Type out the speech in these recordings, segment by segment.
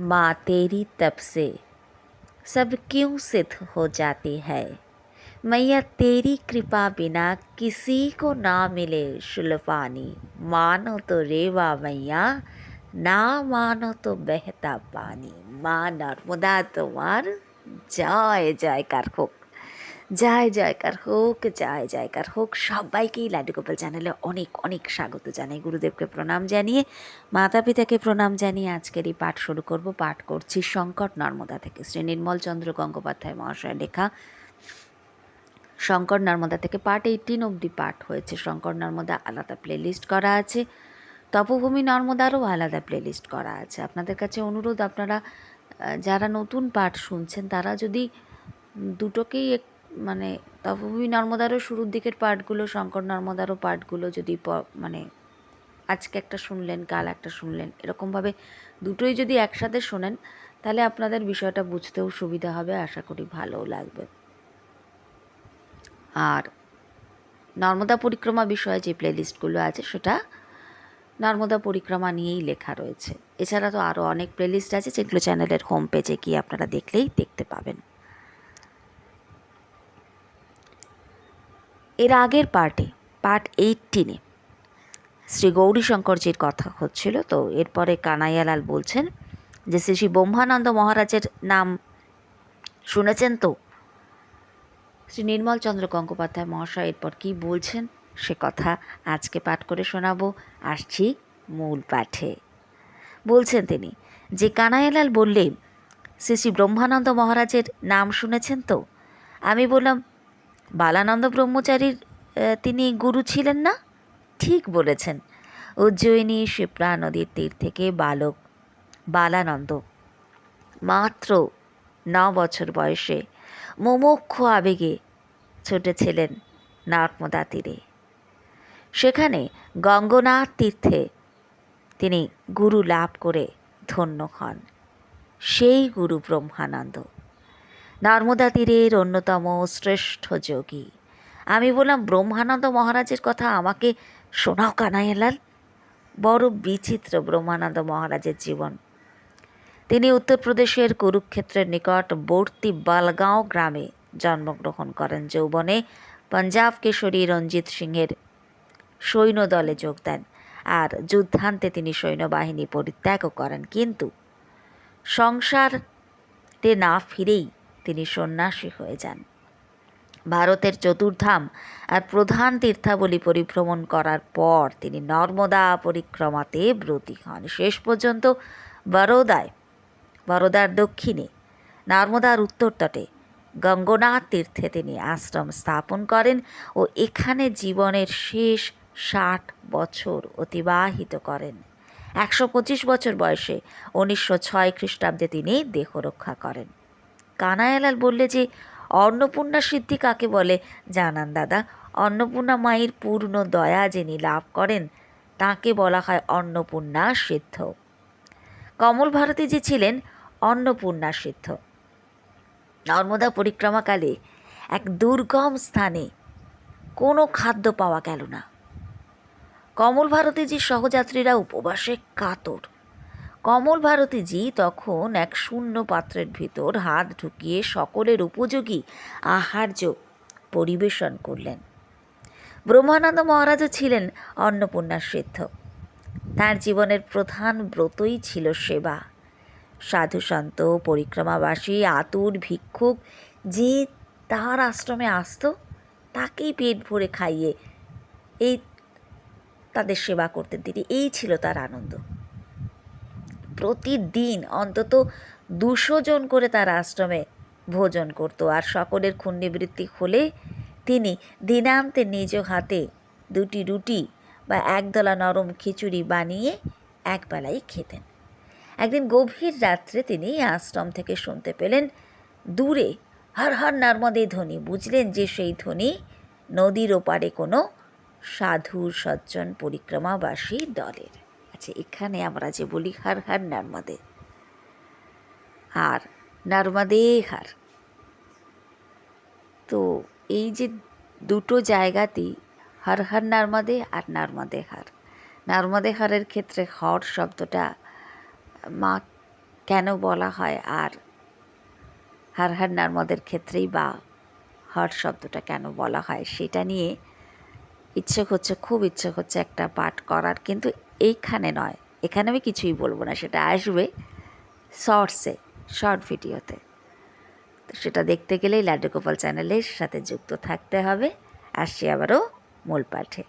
माँ तेरी तप से सब क्यों सिद्ध हो जाती है? मैया तेरी कृपा बिना किसी को ना मिले। शुल्फानी, मानो तो रेवा मैया, ना मानो तो बहता पानी। माँ नर्मदा, तुम्हार जय कर होक জয় জয়কার হোক জয় জয়কার হোক, সবাইকেই লাড্ডু গোপাল চ্যানেলে অনেক অনেক স্বাগত জানাই। গুরুদেবকে প্রণাম জানিয়ে মাতা পিতাকে প্রণাম জানিয়ে আজকের এই পাঠ শুরু করব। পাঠ করছি সংকট নর্মদা থেকে। শ্রী নির্মল চন্দ্র গঙ্গোপাধ্যায় মহাশয় লেখা। শঙ্কর নর্মদা থেকে পার্ট এইটিন অবধি পাঠ হয়েছে। শঙ্কর নর্মদা আলাদা প্লেলিস্ট করা আছে। তপভূমি নর্মদারও আলাদা প্লেলিস্ট করা আছে। আপনাদের কাছে অনুরোধ, আপনারা যারা নতুন পাঠ শুনছেন, তারা যদি দুটোকেই এক মানে তপভূমি নর্মদারও শুরুর দিকের পাঠগুলো, শঙ্কর নর্মদারও পাঠগুলো যদি মানে আজকে একটা শুনলেন, কাল একটা শুনলেন, এরকমভাবে দুটোই যদি একসাথে শোনেন, তাহলে আপনাদের বিষয়টা বুঝতেও সুবিধা হবে, আশা করি ভালোও লাগবে। আর নর্মদা পরিক্রমা বিষয়ে যে প্লেলিস্টগুলো আছে, সেটা নর্মদা পরিক্রমা নিয়েই লেখা রয়েছে। এছাড়া তো আরও অনেক প্লেলিস্ট আছে, যেগুলো চ্যানেলের হোম পেজে গিয়ে আপনারা দেখলেই দেখতে পাবেন। এর আগের পার্টে, পার্ট এইটিনে শ্রী গৌরীশঙ্করজির কথা হচ্ছিল, তো এরপরে কানাইয়ালাল বলছেন যে, শ্রী শ্রী ব্রহ্মানন্দ মহারাজের নাম শুনেছেন তো? শ্রী নির্মল চন্দ্র গঙ্গোপাধ্যায় মহাশয় এরপর কী বলছেন সে কথা আজকে পাঠ করে শোনাবো। আসছি মূল পাঠে। বলছেন তিনি, যে কানাইয়ালাল বললেন, শ্রী শ্রী ব্রহ্মানন্দ মহারাজের নাম শুনেছেন তো? আমি বললাম বালানন্দ ব্রহ্মচারীর তিনি গুরু ছিলেন না? ঠিক বলেছেন। উজ্জয়িনী শিপ্রা নদীর তীর থেকে বালক বালানন্দ। মাত্র ন বছর বয়সে মোমক্ষ আবেগে ছুটেছিলেন নর্মদা তীরে। সেখানে গঙ্গনাথ তীর্থে তিনি গুরু লাভ করে ধন্য হন। সেই গুরু ব্রহ্মানন্দ। নর্মদা তীরের অন্যতম শ্রেষ্ঠ যোগী। আমি বললাম, ব্রহ্মানন্দ মহারাজের কথা আমাকে শোনাও কানাইয়ালাল। বড় বিচিত্র ব্রহ্মানন্দ মহারাজের জীবন। তিনি উত্তরপ্রদেশের কুরুক্ষেত্রের নিকটবর্তী বালগাঁও গ্রামে জন্মগ্রহণ করেন যৌবনে। পাঞ্জাব কেশরী রঞ্জিত সিংহের সৈন্যদলে যোগ দেন আর যুদ্ধান্তে তিনি সৈন্যবাহিনী পরিত্যাগও করেন। কিন্তু সংসারে না ফিরেই তিনি সন্ন্যাসী হয়ে যান। ভারতের চতুর্ধাম আর প্রধান তীর্থাবলী পরিভ্রমণ করার পর তিনি নর্মদা পরিক্রমাতে ব্রতী হন। শেষ পর্যন্ত বরোদায়, বরোদার দক্ষিণে, নর্মদার উত্তর তটে গঙ্গনাথ তীর্থে তিনি আশ্রম স্থাপন করেন ও এখানে জীবনের শেষ ষাট বছর অতিবাহিত করেন। একশো পঁচিশ বছর বয়সে উনিশশো ছয় খ্রিস্টাব্দে তিনি দেহ রক্ষা করেন। কানায়ালাল বললে যে, অন্নপূর্ণা সিদ্ধি কাকে বলে? জানান দাদা, অন্নপূর্ণা মায়ের পূর্ণ দয়া যিনি লাভ করেন, তাকে বলা হয় অন্নপূর্ণা সিদ্ধ। কমল ভারতী যে ছিলেন, অন্নপূর্ণা সিদ্ধ। নর্মদা পরিক্রমাকালে এক দুর্গম স্থানে কোনো খাদ্য পাওয়া গেল না। কমল ভারতী যে সহযাত্রীরা উপবাসে কাতর। কমল ভারতীজি তখন এক শূন্য পাত্রের ভিতর হাত ঢুকিয়ে সকলের উপযোগী আহার্য পরিবেশন করলেন। ব্রহ্মানন্দ মহারাজও ছিলেন অন্নপূর্ণা সিদ্ধ। তার জীবনের প্রধান ব্রতই ছিল সেবা। সাধু সাধুসন্ত পরিক্রমাবাসী, আতুর, ভিক্ষুক যে তার আশ্রমে আসতো, তাকেই পেট ভরে খাইয়ে এই তাদের সেবা করতেন তিনি। এই ছিল তার আনন্দ। প্রতিদিন অন্তত দুশো জন করে তার আশ্রমে ভোজন করত আর সকলের ক্ষুণ্ণিবৃত্তি হলে তিনি দিনান্তে নিজ হাতে দুটি রুটি বা একদলা নরম খিচুড়ি বানিয়ে একবেলাই খেতেন। একদিন গভীর রাত্রে তিনি আশ্রম থেকে শুনতে পেলেন, দূরে হর হর নর্মদে ধ্বনি, বুঝলেন যে সেই ধ্বনি নদীর ওপারে কোনো সাধু সজ্জন পরিক্রমাবাসী দলের। আচ্ছা এখানে আমরা যে বলি হর হর নর্মদে। আর নর্মদে হার। তো এই যে দুটো জায়গাতেই হর হর নর্মদে আর নর্মদে হার। নর্মদে হারের ক্ষেত্রে হর শব্দটা মা কেন বলা হয় আর হার হার নর্মদের ক্ষেত্রেই বা হর শব্দটা কেন বলা হয় সেটা নিয়ে ইচ্ছে হচ্ছে খুব ইচ্ছে হচ্ছে একটা পাঠ করার। কিন্তু এইখানে নয়। এখানে আমি কিছুই বলব না, সেটা আসবে শর্টসে, শর্ট ভিডিওতে। তো সেটা দেখতে গেলেই লাড্ডু গোপাল চ্যানেলের সাথে যুক্ত থাকতে হবে। আসছি আবারও মূল পাঠে।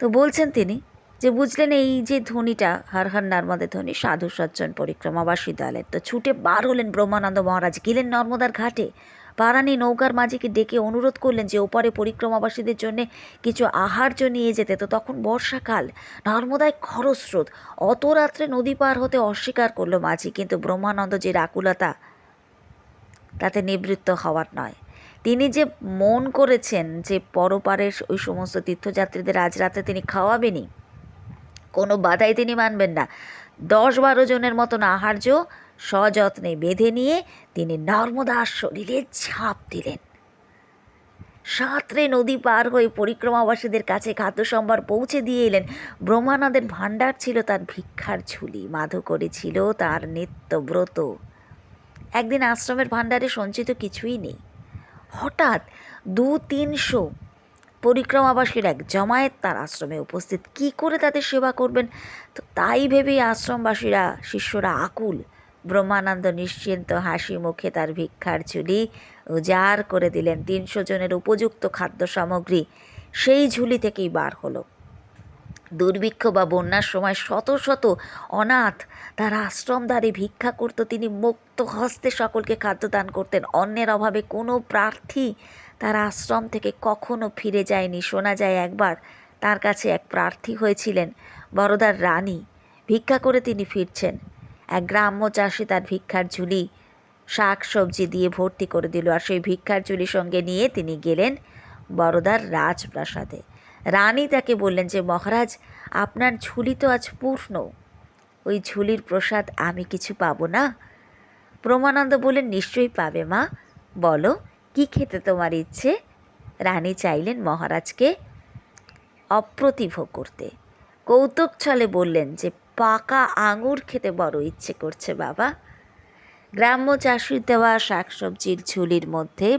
তো বলছেন তিনি যে, বুঝলেন এই যে ধ্বনিটা, হর হর নর্মদে ধ্বনি, সাধু সজ্জন পরিক্রমাবাসী দলের। তো ছুটে বার হলেন ব্রহ্মানন্দ মহারাজ, গেলেন নর্মদার ঘাটে। পারানি নৌকার মাঝিকে ডেকে অনুরোধ করলেন যে ওপারে পরিক্রমাবাসীদের জন্য কিছু আহার্য নিয়ে যেতে। তো তখন বর্ষাকাল, নর্মদায় খরস্রোত অত রাত্রে নদী পার হতে অস্বীকার করল মাঝি। কিন্তু ব্রহ্মানন্দ যে আকুলতা তাতে নিবৃত্ত হওয়ার নয়। তিনি যে মন করেছেন যে পরপারের ওই সমস্ত তীর্থযাত্রীদের আজ রাতে তিনি খাওয়াবেনই, কোনো বাধাই তিনি মানবেন না। দশ বারো জনের মতন আহার্য সযত্নে বেঁধে নিয়ে তিনি নর্মদার শরীরে ঝাঁপ দিলেন। সাঁতরে নদী পার হয়ে পরিক্রমাবাসীদের কাছে খাদ্য সম্ভার পৌঁছে দিয়ে এলেন। ব্রহ্মানন্দের ভাণ্ডার ছিল তার ভিক্ষার ঝুলি। মাধুকরী ছিল তার নিত্যব্রত। একদিন আশ্রমের ভাণ্ডারে সঞ্চিত কিছুই নেই। হঠাৎ দু তিনশো পরিক্রমাবাসীর এক জমায়েত তার আশ্রমে উপস্থিত। কি করে তাদের সেবা করবেন? তো তাই ভেবেই আশ্রমবাসীরা, শিষ্যরা আকুল ব্রহ্মানন্দ নিশ্চিন্ত হাসি মুখে তার ভিক্ষার ঝুলি উজাড় করে দিলেন তিনশো জনের উপযুক্ত খাদ্য সামগ্রী। সেই ঝুলি থেকেই বার হলো। দুর্ভিক্ষ বা বন্যার সময় শত শত অনাথ তার আশ্রমধারে ভিক্ষা করত। তিনি মুক্ত হস্তে সকলকে খাদ্যদান করতেন। অন্যের অভাবে কোনো প্রার্থী তার আশ্রম থেকে কখনো ফিরে যায়নি। শোনা যায় একবার তার কাছে এক প্রার্থী হয়েছিলেন, বড়দার রানী। ভিক্ষা করে তিনি ফিরছেন। এক গ্রাম্য চাষি তার ভিক্ষার ঝুলি শাক সবজি দিয়ে ভর্তি করে দিল আর সেই ভিক্ষার ঝুলি সঙ্গে নিয়ে তিনি গেলেন বড়দার রাজপ্রাসাদে। রানী তাকে বললেন যে, মহারাজ, আপনার ঝুলি তো আজ পূর্ণ। ওই ঝুলির প্রসাদ আমি কিছু পাবো না? প্রমানন্দ বললেন, নিশ্চয়ই পাবে মা। বলো, কি খেতে তোমার ইচ্ছে? রানী চাইলেন মহারাজকে অপ্রতিভ করতে। কৌতুক ছলে বললেন যে পাকা আঙুর খেতে বড় ইচ্ছে করছে, বাবা। গ্রাম্য চাষির দেওয়া শাকসবজির ঝুলির মধ্যে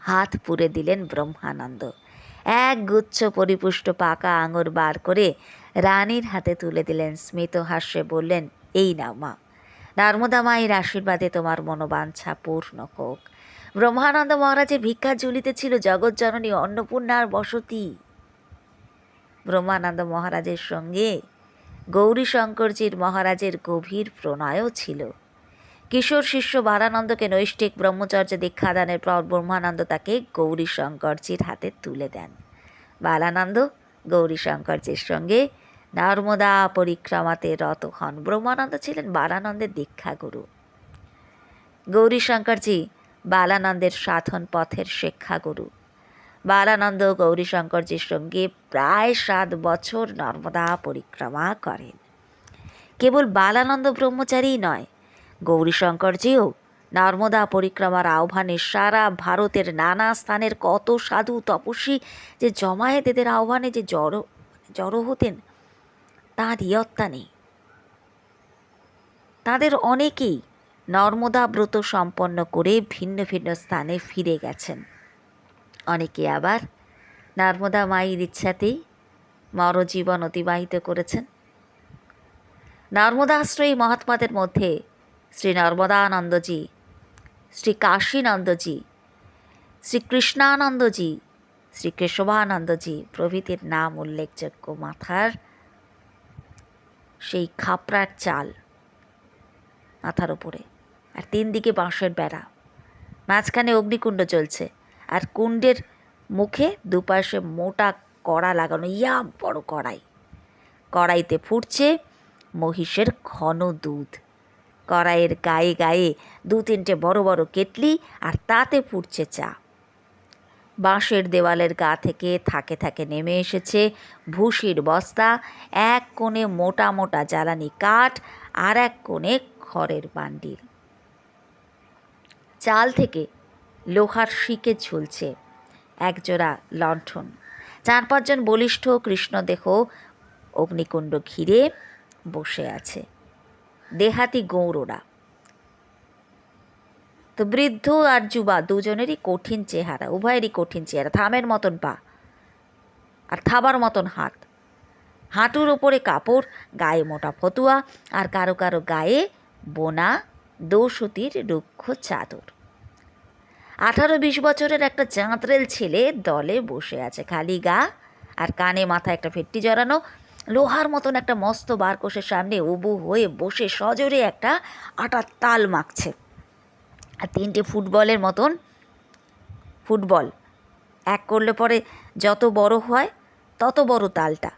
হাত পুরে দিলেন ব্রহ্মানন্দ। এক গুচ্ছ পরিপুষ্ট পাকা আঙুর বার করে রানীর হাতে তুলে দিলেন। স্মিত হাস্যে বললেন, এই নাও মা, নর্মদা মায়ের আশীর্বাদে তোমার মনোবাঞ্ছা পূর্ণ হোক। ব্রহ্মানন্দ মহারাজের ভিক্ষা ঝুলিতে ছিল জগৎজননী অন্নপূর্ণার বসতি। ব্রহ্মানন্দ মহারাজের সঙ্গে গৌরী শঙ্করজির মহারাজের গভীর প্রণয়ও ছিল। কিশোর শিষ্য বারানন্দকে নৈষ্ঠিক ব্রহ্মচর্য দীক্ষাদানের পর ব্রহ্মানন্দ তাকে গৌরী শঙ্করজির হাতে তুলে দেন। বালানন্দ গৌরী শঙ্করজির সঙ্গে নর্মদা পরিক্রমাতে রত হন। ব্রহ্মানন্দ ছিলেন বালানন্দের দীক্ষাগুরু। গৌরী শঙ্করজি বালানন্দের সাধন পথের শিক্ষাগুরু। বালানন্দ গৌরী শঙ্করজির সঙ্গে প্রায় সাত বছর নর্মদা পরিক্রমা করেন। কেবল বালানন্দ ব্রহ্মচারীই নয়, গৌরীশঙ্করজিও নর্মদা পরিক্রমার আহ্বানে সারা ভারতের নানা স্থানের কত সাধু তপস্বী যে জমায়েত এদের আহ্বানে যে জড়ো জড়ো হতেন তাঁর ইয়ত্তা নেই। তাদের অনেকেই নর্মদা ব্রত সম্পন্ন করে ভিন্ন ভিন্ন স্থানে ফিরে গেছেন। অনেকে আবার নর্মদা মায়ের ইচ্ছাতেই মরজীবন অতিবাহিত করেছেন। নর্মদাশ্রয়ী মহাত্মাদের মধ্যে শ্রী নর্মদানন্দজি, শ্রী কাশীনন্দজি, শ্রী কৃষ্ণানন্দজি, শ্রী কেশবানন্দজি প্রভৃতির নাম উল্লেখযোগ্য মাথার সেই খাপড়ার চাল মাথার ওপরে আর তিন দিকে বাঁশের বেড়া। মাঝখানে অগ্নিকুণ্ড চলছে আর কুণ্ডের মুখে দুপাশে মোটা কড়া লাগানো, ইয়া, বড় কড়াই। কড়াইতে ফুটছে মহিষের ঘন দুধ। কড়াইয়ের গায়ে গায়ে দু তিনটে বড় বড় কেটলি আর তাতে ফুটছে চা। বাঁশের দেওয়ালের গা থেকে থাকে থাকে নেমে এসেছে ভুসির বস্তা, এক কোণে মোটা মোটা জ্বালানি কাঠ আর এক কোণে খড়ের বান্ডিল। চাল থেকে লোহার শিকে ঝুলছে। একজোড়া লণ্ঠন। চার পাঁচজন বলিষ্ঠ কৃষ্ণদেহ অগ্নিকুণ্ড ঘিরে বসে আছে। দেহাতি গৌররা। তো বৃদ্ধ আর যুবা দুজনেরই কঠিন চেহারা, উভয়েরই কঠিন চেহারা, থামের মতন পা আর থাবার মতন হাত। হাঁটুর ওপরে কাপড়, গায়ে মোটা ফতুয়া আর কারও কারও গায়ে বোনা দোসুতির রুক্ষ চাদর। আঠারো বিশ বছরের একটা চাঁতরেল ছেলে দলে বসে আছে খালি গা আর কানে মাথায় একটা ফেট্টি জড়ানো, লোহার মতন একটা মস্ত বারকোষের সামনে উবু হয়ে বসে সজোরে একটা আটার তাল মাখছে। আর তিনটে ফুটবলের মতন ফুটবল। এক করলে পরে যত বড় হয় তত বড় তালটা।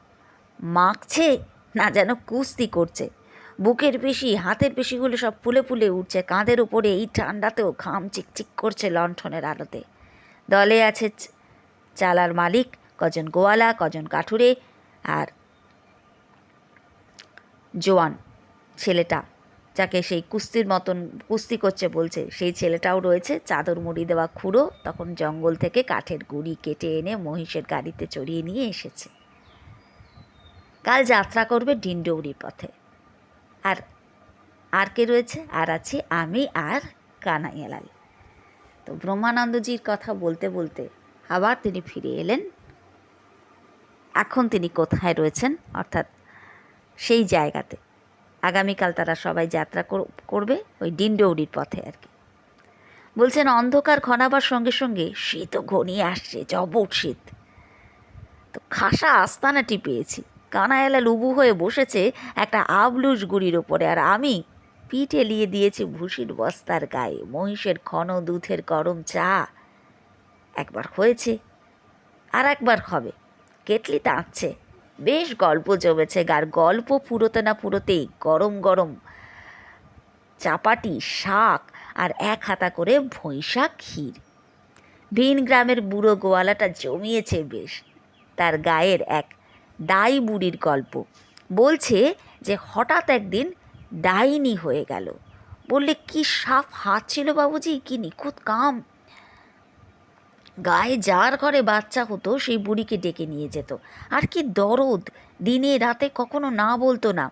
মাখছে না যেন কুস্তি করছে। বুকের পেশি, হাতের পেশিগুলো সব ফুলে ফুলে উঠছে। কাঁধের উপরে এই ঠান্ডাতেও ঘাম চিকচিক করছে লণ্ঠনের আলোতে। দলে আছে চালার মালিক, কজন গোয়ালা, কজন কাঠুরে আর জোয়ান, ছেলেটা যাকে সেই কুস্তির মতন কুস্তি করছে বলছে। সেই ছেলেটাও রয়েছে, চাদর মুড়ি দেওয়া খুঁড়ো, তখন জঙ্গল থেকে কাঠের গুড়ি কেটে এনে মহিষের গাড়িতে চড়িয়ে নিয়ে এসেছে। কাল যাত্রা করবে ডিন্ডৌরি পথে। আর আর কে রয়েছে? আর আছি আমি আর কানাইয়ালাল। তো ব্রহ্মানন্দজির কথা বলতে বলতে আবার তিনি ফিরে এলেন। এখন তিনি কোথায় রয়েছেন? অর্থাৎ সেই জায়গাতে। আগামীকাল তারা সবাই যাত্রা কর- করবে ওই ডিন্ডৌরির পথে আর কি। বলছেন, অন্ধকার ঘনাবার সঙ্গে সঙ্গে শীতও ঘনিয়ে আসছে জবট শীত তো খাসা আস্তানাটি পেয়েছি। কানায়ালা লুবু হয়ে বসেছে একটা আবলুস গুড়ির ওপরে, আর আমি পিঠে এলিয়ে দিয়েছি ভুসির বস্তার গায়ে, মহিষের ঘন দুধের গরম চা। একবার হয়েছে, আর একবার হবে। কেটলি টাঁচছে বেশ গল্প জমেছে, গার গল্প পুরোতে না পুরোতেই গরম গরম চাপাটি, শাক, আর এক হাতা করে ভৈঁসা ক্ষীর। ভিন গ্রামের বুড়ো গোয়ালাটা জমিয়েছে বেশ, তার গায়ের এক ডাই বুড়ির গল্প। বলছে যে হঠাৎ একদিন ডাইনি হয়ে গেল। বললে, কি সাপ হাত ছিল বাবুজি? কি নিখুঁত কাম? গায়ে যার ঘরে বাচ্চা হতো, সেই বুড়িকে ডেকে নিয়ে যেত। আর কি দরদ, দিনে রাতে কখনো না বলতো না।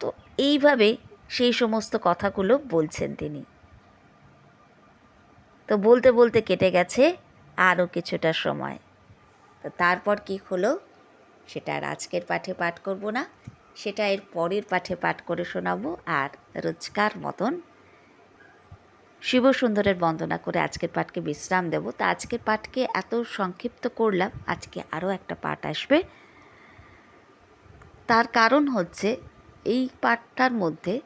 তো এইভাবে সেই সমস্ত কথাগুলো বলছেন তিনি। তো বলতে বলতে কেটে গেছে আরও কিছুটা সময়। তো তারপর কি হলো? সেটা আর আজকের পাঠে পাঠ করব না। সেটা এর পরের পাঠে পাঠ করে শোনাবো। আর রোজকার মতন শিবসুন্দরের বন্দনা করে আজকের পাঠকে বিশ্রাম দেব। তা আজকের পাঠকে এত সংক্ষিপ্ত করলাম, আজকে আরও একটা পাঠ আসবে। তার কারণ হচ্ছে এই পাঠটার মধ্যে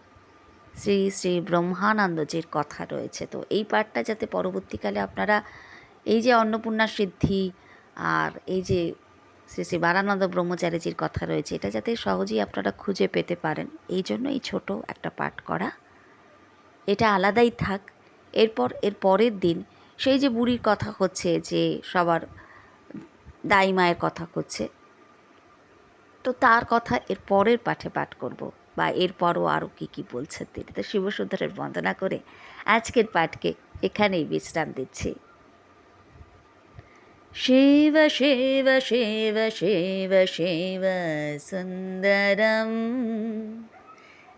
শ্রী শ্রী ব্রহ্মানন্দজির কথা রয়েছে। তো এই পাঠটা যাতে পরবর্তীকালে আপনারা এই যে অন্নপূর্ণা সিদ্ধি আর এই যে শ্রী শ্রী বারানন্দ ব্রহ্মচারীজির কথা রয়েছে, এটা যাতে সহজেই আপনারা খুঁজে পেতে পারেন। এই জন্য এই ছোট একটা পাঠ করা। এটা আলাদাই থাক। এরপর, এর পরের দিন সেই যে বুড়ির কথা হচ্ছে যে সবার দাই মায়ের কথা হচ্ছে, তো তার কথা এর পরের পাঠে পাঠ করব। বা এরপরও আরও কী কী বলছেন তিনি? তো শিবসুন্দরের বন্দনা করে আজকের পাঠকে এখানেই বিশ্রাম দিচ্ছি। शिव शिव शिव शिव शिव शिवसुन्दरं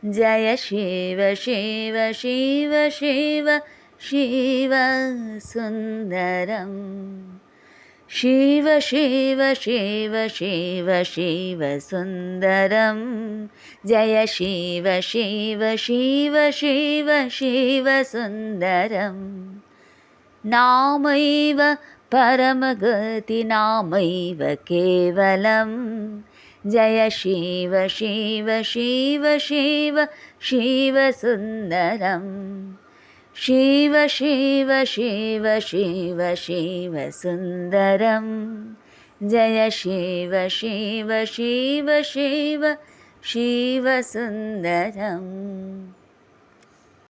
जय शिव शिव शिव शिव शिव शिवसुन्दरं शिव शिव शिव शिव शिव शिवसुन्दरं जय शिव शिव शिव शिव शिव शिवसुन्दरं नामैव परमगतिनामैव केवलं जय शिव शिव शिव शिव शिवसुन्दरं शिव शिव शिव शिव शिव सुन्दरं जय शिव शिव शिव शिव शिवसुन्दरम्